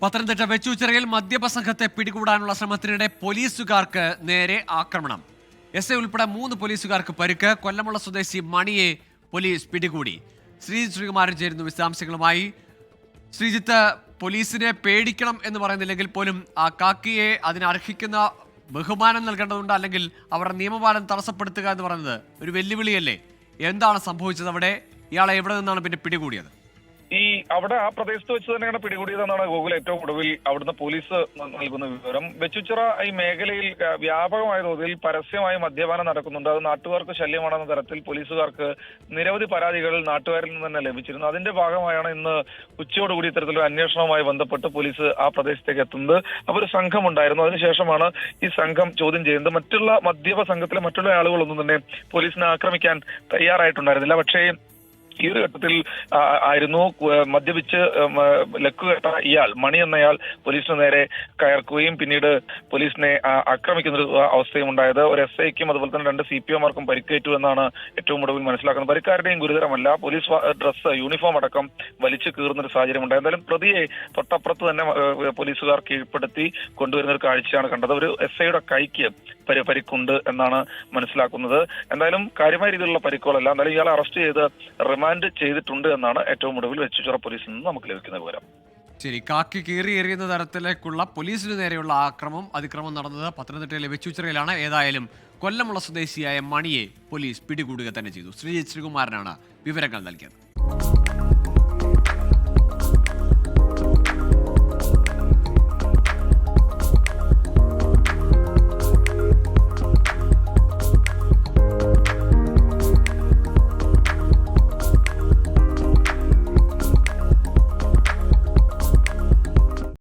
പത്തനംതിട്ട വെച്ചൂച്ചിറയിൽ മദ്യപ സംഘത്തെ പിടികൂടാനുള്ള ശ്രമത്തിനിടെ പോലീസുകാർക്ക് നേരെ ആക്രമണം. എസ് ഐ ഉൾപ്പെടെ മൂന്ന് പോലീസുകാർക്ക് പരുക്ക് കൊല്ലമുള്ള സ്വദേശി മണിയെ പോലീസ് പിടികൂടി. ശ്രീജിത്ത് ശ്രീകുമാരൻ ചേരുന്നു വിശദാംശങ്ങളുമായി. ശ്രീജിത്ത് പോലീസിനെ പേടിക്കണം എന്ന് പറയുന്നില്ലെങ്കിൽ പോലും ആ കാക്കിയെ അതിനർഹിക്കുന്ന ബഹുമാനം നൽകേണ്ടതുണ്ട് അല്ലെങ്കിൽ അവരുടെ നിയമപാലനം തടസ്സപ്പെടുത്തുക എന്ന് പറയുന്നത് ഒരു വെല്ലുവിളിയല്ലേ? എന്താണ് സംഭവിച്ചത് അവിടെ? ഇയാളെ എവിടെ നിന്നാണ് പിന്നെ പിടികൂടിയത്? ഈ അവിടെ ആ പ്രദേശത്ത് വെച്ച് തന്നെയാണ് പിടികൂടിയതെന്നാണ് ഗൂഗിൾ ഏറ്റവും ഒടുവിൽ അവിടുന്ന് പോലീസ് നൽകുന്ന വിവരം. വെച്ചുച്ചിറ ഈ മേഖലയിൽ വ്യാപകമായ തോതിൽ പരസ്യമായി മദ്യപാനം നടക്കുന്നുണ്ട്. അത് നാട്ടുകാർക്ക് ശല്യമാണെന്ന തരത്തിൽ പോലീസുകാർക്ക് നിരവധി പരാതികൾ നാട്ടുകാരിൽ നിന്ന് തന്നെ ലഭിച്ചിരുന്നു. അതിന്റെ ഭാഗമായാണ് ഇന്ന് ഉച്ചയോടുകൂടി ഇത്തരത്തിലൊരു അന്വേഷണവുമായി ബന്ധപ്പെട്ട് പോലീസ് ആ പ്രദേശത്തേക്ക് എത്തുന്നത്. അപ്പോൾ ഒരു സംഘം ഉണ്ടായിരുന്നു അതിനുശേഷമാണ് ഈ സംഘം ചോദ്യം ചെയ്യുന്നത്. മറ്റുള്ള മദ്യപ സംഘത്തിലെ മറ്റുള്ള ആളുകളൊന്നും തന്നെ പോലീസിനെ ആക്രമിക്കാൻ തയ്യാറായിട്ടുണ്ടായിരുന്നില്ല. പക്ഷേ ഈ ഒരു ഘട്ടത്തിൽ ആയിരുന്നു. മദ്യപിച്ച് ലക്ക് കേട്ട ഇയാൾ മണി എന്നയാൾ പോലീസിന് നേരെ കയർക്കുകയും പിന്നീട് പോലീസിനെ ആക്രമിക്കുന്ന ഒരു അവസ്ഥയും ഉണ്ടായത്. ഒരു എസ് ഐക്കും അതുപോലെ തന്നെ രണ്ട് സി പി ഒമാർക്കും പരിക്കേറ്റു എന്നാണ് ഏറ്റവും ഒടുവിൽ മനസ്സിലാക്കുന്നത്. പരിക്കാരുടെയും ഗുരുതരമല്ല. പോലീസ് ഡ്രസ് ഡ്രസ്സ് യൂണിഫോം അടക്കം വലിച്ചു കീറുന്ന ഒരു സാഹചര്യം ഉണ്ടായി. എന്തായാലും പ്രതിയെ തൊട്ടപ്പുറത്ത് തന്നെ പോലീസുകാർ കീഴ്പ്പെടുത്തി കൊണ്ടുവരുന്ന ഒരു കാഴ്ചയാണ് കണ്ടത്. ഒരു എസ് ഐയുടെ കൈക്ക് പരിക്കുണ്ട് എന്നാണ് മനസ്സിലാക്കുന്നത്. എന്തായാലും കാര്യമായ രീതിയിലുള്ള പരിക്കുകളല്ല. എന്തായാലും ഇയാളെ അറസ്റ്റ് ചെയ്ത് റിമാൻഡ് ചെയ്തിട്ടുണ്ട് എന്നാണ് ഏറ്റവും ഒടുവിൽ വെച്ചുചിറ പോലീസിൽ നിന്ന് നമുക്ക് ലഭിക്കുന്ന വിവരം. ശരി കാക്കി കീറി എറിയുന്ന തരത്തിലേക്കുള്ള പോലീസിന് നേരെയുള്ള ആക്രമം അതിക്രമം നടന്നത് പത്തനംതിട്ടയിലെ വെച്ചുച്ചിറയിലാണ്. ഏതായാലും കൊല്ലമുള്ള സ്വദേശിയായ മണിയെ പോലീസ് പിടികൂടുക തന്നെ ചെയ്തു. ശ്രീജിത് ശ്രീകുമാരനാണ് വിവരങ്ങൾ നൽകിയത്.